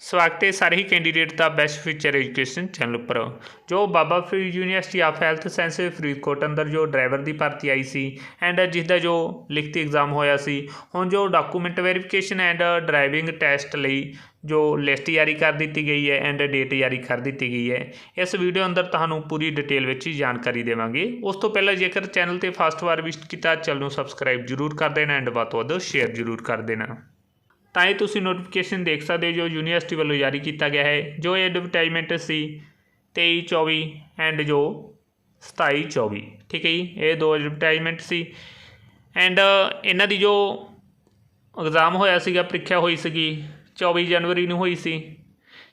ਸਵਾਗਤ ਹੈ ਸਾਰੇ ਹੀ ਕੈਂਡੀਡੇਟ ਦਾ ਬੈਸਟ ਫਿਊਚਰ ਐਜੂਕੇਸ਼ਨ ਚੈਨਲ ਉੱਪਰ। ਜੋ Baba Farid university of health science Faridkot ਅੰਦਰ ਜੋ ਡਰਾਈਵਰ ਦੀ ਭਰਤੀ ਆਈ ਸੀ ਐਂਡ ਜਿਸ ਦਾ ਜੋ ਲਿਖਤੀ ਐਗਜ਼ਾਮ ਹੋਇਆ ਸੀ, ਹੁਣ ਜੋ document verification and driving test ਲਈ ਜੋ ਲਿਸਟ ਜਾਰੀ ਕਰ ਦਿੱਤੀ ਗਈ ਹੈ ਐਂਡ ਡੇਟ ਜਾਰੀ ਕਰ ਦਿੱਤੀ ਗਈ ਹੈ, ਇਸ ਵੀਡੀਓ ਅੰਦਰ ਤੁਹਾਨੂੰ ਪੂਰੀ ਡਿਟੇਲ ਵਿੱਚ ਜਾਣਕਾਰੀ ਦੇਵਾਂਗੇ। ਉਸ ਤੋਂ ਪਹਿਲਾਂ ਜੇਕਰ ਚੈਨਲ ਤੇ ਫਸਟ ਵਾਰ ਵਿਜ਼ਿਟ ਕੀਤਾ, ਚੈਨਲ ਨੂੰ ਸਬਸਕ੍ਰਾਈਬ ਜਰੂਰ ਕਰ ਦੇਣਾ ਐਂਡ ਵੱਧ ਤੋਂ ਵੱਧ ਸ਼ੇਅਰ ਜਰੂਰ ਕਰ ਦੇਣਾ। ਤਾਂ ਇਹ ਤੁਸੀਂ ਨੋਟੀਫਿਕੇਸ਼ਨ ਦੇਖ ਸਕਦੇ ਹੋ ਜੋ ਯੂਨੀਵਰਸਿਟੀ ਵੱਲੋਂ ਜਾਰੀ ਕੀਤਾ ਗਿਆ ਹੈ, ਜੋ ਇਹ ਐਡਵਰਟਾਈਜ਼ਮੈਂਟ ਸੀ 23 24 ਐਂਡ ਜੋ 27 24 ਠੀਕ ਹੈ ਜੀ, ਇਹ ਦੋ ਐਡਵਰਟਾਈਜ਼ਮੈਂਟ ਸੀ। ਐਂਡ ਇਹਨਾਂ ਦੀ ਜੋ ਐਗਜ਼ਾਮ ਹੋਇਆ ਸੀਗਾ, ਪ੍ਰੀਖਿਆ ਹੋਈ ਸੀਗੀ 24 ਜਨਵਰੀ ਨੂੰ ਹੋਈ ਸੀ।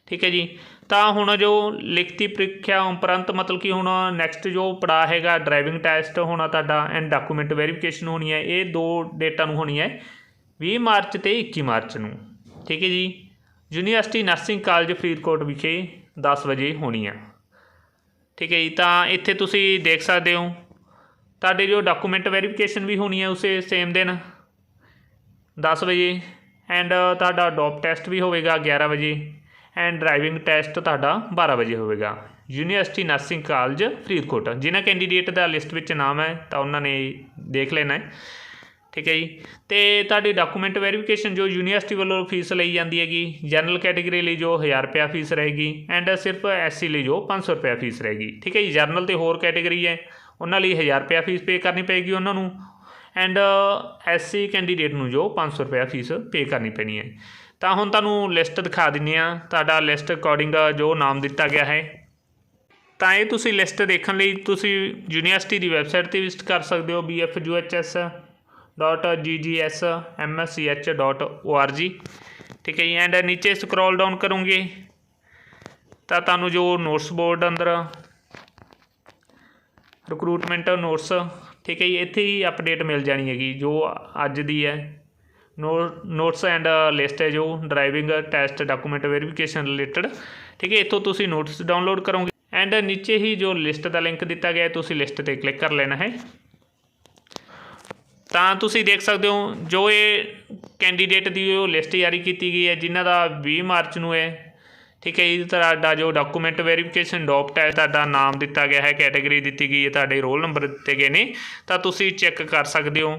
ਠੀਕ ਹੈ ਜੀ, ਤਾਂ ਹੁਣ ਜੋ ਲਿਖਤੀ ਪ੍ਰੀਖਿਆ ਉਪਰੰਤ ਮਤਲਬ ਕਿ ਹੁਣ ਨੈਕਸਟ ਜੋ ਪੜਾ ਹੈਗਾ ਡਰਾਈਵਿੰਗ ਟੈਸਟ ਹੋਣਾ ਤੁਹਾਡਾ ਐਂਡ ਡਾਕੂਮੈਂਟ ਵੈਰੀਫਿਕੇਸ਼ਨ ਹੋਣੀ ਹੈ, ਇਹ ਦੋ ਡੇਟਾਂ ਨੂੰ ਹੋਣੀ ਹੈ। 20 ਮਾਰਚ ਤੇ 21 ਮਾਰਚ ਨੂੰ। ਠੀਕ ਹੈ ਜੀ? ਯੂਨੀਵਰਸਿਟੀ ਨਰਸਿੰਗ ਕਾਲਜ ਫਰੀਦਕੋਟ ਵਿਖੇ 10 ਵਜੇ ਹੋਣੀ ਆ। ਠੀਕ ਹੈ ਜੀ? ਤਾਂ ਇੱਥੇ ਤੁਸੀਂ ਦੇਖ ਸਕਦੇ ਹੋ। ਤੁਹਾਡੇ ਜੋ ਡਾਕੂਮੈਂਟ ਵੈਰੀਫਿਕੇਸ਼ਨ ਵੀ ਹੋਣੀ ਹੈ ਉਸੇ ਸੇਮ ਦਿਨ 10 ਵਜੇ। ਐਂਡ ਤੁਹਾਡਾ ਡੋਪ ਟੈਸਟ ਵੀ ਹੋਵੇਗਾ 11 ਵਜੇ। ਐਂਡ ਡਰਾਈਵਿੰਗ ਟੈਸਟ ਤੁਹਾਡਾ 12 ਵਜੇ ਹੋਵੇਗਾ। University nursing college Faridkot. ਜਿਨ੍ਹਾਂ ਕੈਂਡੀਡੇਟ ਦਾ ਲਿਸਟ ਵਿੱਚ ਨਾਮ ਹੈ, ਤਾਂ ਉਹਨਾਂ ਨੇ ਦੇਖ ਲੈਣਾ ਹੈ। ਠੀਕ ਹੈ ਜੀ। ਤੇ ਤੁਹਾਡੀ ਡਾਕੂਮੈਂਟ ਵੈਰੀਫਿਕੇਸ਼ਨ ਜੋ ਯੂਨੀਵਰਸਿਟੀ ਵੱਲੋਂ ਫੀਸ ਲਈ ਜਾਂਦੀ ਹੈਗੀ ਜਨਰਲ ਕੈਟਾਗਰੀ ਲਈ ਜੋ 1000 ਰੁਪਿਆ ਫੀਸ ਰਹੇਗੀ ਐਂਡ ਸਿਰਫ ਐਸਸੀ ਲਈ ਜੋ 500 ਰੁਪਿਆ ਫੀਸ ਰਹੇਗੀ। ਠੀਕ ਹੈ ਜੀ ਜਰਨਲ ਤੇ ਹੋਰ ਕੈਟਾਗਰੀ ਹੈ, ਉਹਨਾਂ ਲਈ 1000 ਰੁਪਿਆ ਫੀਸ ਪੇ ਕਰਨੀ ਪਏਗੀ ਉਹਨਾਂ ਨੂੰ ਐਂਡ ਐਸਸੀ ਕੈਂਡੀਡੇਟ ਨੂੰ ਜੋ 500 ਰੁਪਿਆ ਫੀਸ ਪੇ ਕਰਨੀ ਪੈਣੀ ਹੈ। ਤਾਂ ਹੁਣ ਤੁਹਾਨੂੰ ਲਿਸਟ ਦਿਖਾ ਦਿੰਨੇ ਆ ਤੁਹਾਡਾ ਲਿਸਟ ਅਕੋਰਡਿੰਗ ਜੋ ਨਾਮ ਦਿੱਤਾ ਗਿਆ ਹੈ। ਤਾਂ ਇਹ ਤੁਸੀਂ ਲਿਸਟ ਦੇਖਣ ਲਈ ਤੁਸੀਂ ਯੂਨੀਵਰਸਿਟੀ ਦੀ ਵੈਬਸਾਈਟ ਤੇ ਵਿਜ਼ਿਟ ਕਰ ਸਕਦੇ ਹੋ bfuhs dot G G S M S C H dot O R G ਠੀਕ ਹੈ ਜੀ ਐਂਡ ਨੀਚੇ ਸਕਰੋਲ ਡਾਊਨ ਕਰੋਗੇ ਤਾਂ ਤੁਹਾਨੂੰ ਜੋ ਨੋਟਸ ਬੋਰਡ ਅੰਦਰ ਰਿਕਰੂਟਮੈਂਟ ਨੋਟਸ ਠੀਕ ਹੈ ਜੀ ਇੱਥੇ ਹੀ ਅਪਡੇਟ ਮਿਲ ਜਾਣੀ ਹੈਗੀ ਜੋ ਅੱਜ ਦੀ ਹੈ ਨੋ ਨੋਟਸ ਐਂਡ ਲਿਸਟ ਹੈ ਜੋ driving test document verification related ਠੀਕ ਹੈ ਇੱਥੋਂ ਤੁਸੀਂ ਨੋਟਸ ਡਾਊਨਲੋਡ ਕਰੋਗੇ ਐਂਡ ਨੀਚੇ ਹੀ ਜੋ ਲਿਸਟ ਦਾ ਲਿੰਕ ਦਿੱਤਾ ਗਿਆ ਹੈ ਤੁਸੀਂ ਲਿਸਟ ਤੇ ਕਲਿੱਕ ਕਰ ਲੈਣਾ ਹੈ ਤਾਂ ਤੁਸੀਂ ਦੇਖ ਸਕਦੇ ਹੋ ਜੋ ਇਹ ਕੈਂਡੀਡੇਟ ਦੀ ਉਹ ਲਿਸਟ ਜਾਰੀ ਕੀਤੀ ਗਈ ਹੈ, ਜਿਨ੍ਹਾਂ ਦਾ 20 ਮਾਰਚ ਨੂੰ ਹੈ ਠੀਕ ਹੈ ਜੀ ਤੁਹਾਡਾ ਜੋ ਡਾਕੂਮੈਂਟ ਵੈਰੀਫਿਕੇਸ਼ਨ ਡੋਪ ਹੈ, ਤੁਹਾਡਾ ਨਾਮ ਦਿੱਤਾ ਗਿਆ ਹੈ ਕੈਟਾਗਰੀ ਦਿੱਤੀ ਗਈ ਹੈ, ਤੁਹਾਡੇ ਰੋਲ ਨੰਬਰ ਦਿੱਤੇ ਗਏ ਨੇ, ਤਾਂ ਤੁਸੀਂ ਚੈੱਕ ਕਰ ਸਕਦੇ ਹੋ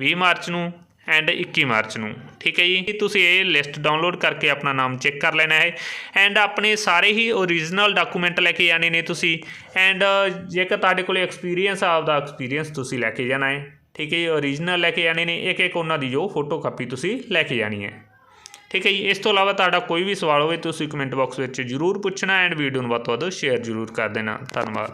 20 ਮਾਰਚ ਨੂੰ ਐਂਡ 21 ਮਾਰਚ ਨੂੰ, ਠੀਕ ਹੈ ਜੀ। ਤੁਸੀਂ ਇਹ ਲਿਸਟ ਡਾਊਨਲੋਡ ਕਰਕੇ ਆਪਣਾ ਨਾਮ ਚੈੱਕ ਕਰ ਲੈਣਾ ਹੈ ਐਂਡ ਆਪਣੇ ਸਾਰੇ ਹੀ ਓਰੀਜਨਲ ਡਾਕੂਮੈਂਟ ਲੈ ਕੇ ਜਾਣੇ ਨੇ ਤੁਸੀਂ ਐਂਡ ਜੇਕਰ ਤੁਹਾਡੇ ਕੋਲ ਐਕਸਪੀਰੀਅੰਸ ਆਪਦਾ ਐਕਸਪੀਰੀਅੰਸ ਤੁਸੀਂ ਲੈ ਕੇ ਜਾਣਾ ਹੈ। ਠੀਕ ਹੈ ਜੀ ਓਰੀਜਨਲ ਲੈ ਕੇ ਜਾਣੇ ਨੇ, ਇੱਕ ਇੱਕ ਉਹਨਾਂ ਦੀ ਜੋ ਫੋਟੋ ਕਾਪੀ ਤੁਸੀਂ ਲੈ ਕੇ ਜਾਣੀ ਹੈ। ਠੀਕ ਹੈ ਜੀ, ਇਸ ਤੋਂ ਇਲਾਵਾ ਤੁਹਾਡਾ ਕੋਈ ਵੀ ਸਵਾਲ ਹੋਵੇ, ਤੁਸੀਂ ਕਮੈਂਟ ਬਾਕਸ ਵਿੱਚ ਜ਼ਰੂਰ ਪੁੱਛਣਾ ਐਂਡ ਵੀਡੀਓ ਨੂੰ ਵੱਧ ਤੋਂ ਵੱਧ ਸ਼ੇਅਰ ਜ਼ਰੂਰ ਕਰ ਦੇਣਾ। ਧੰਨਵਾਦ।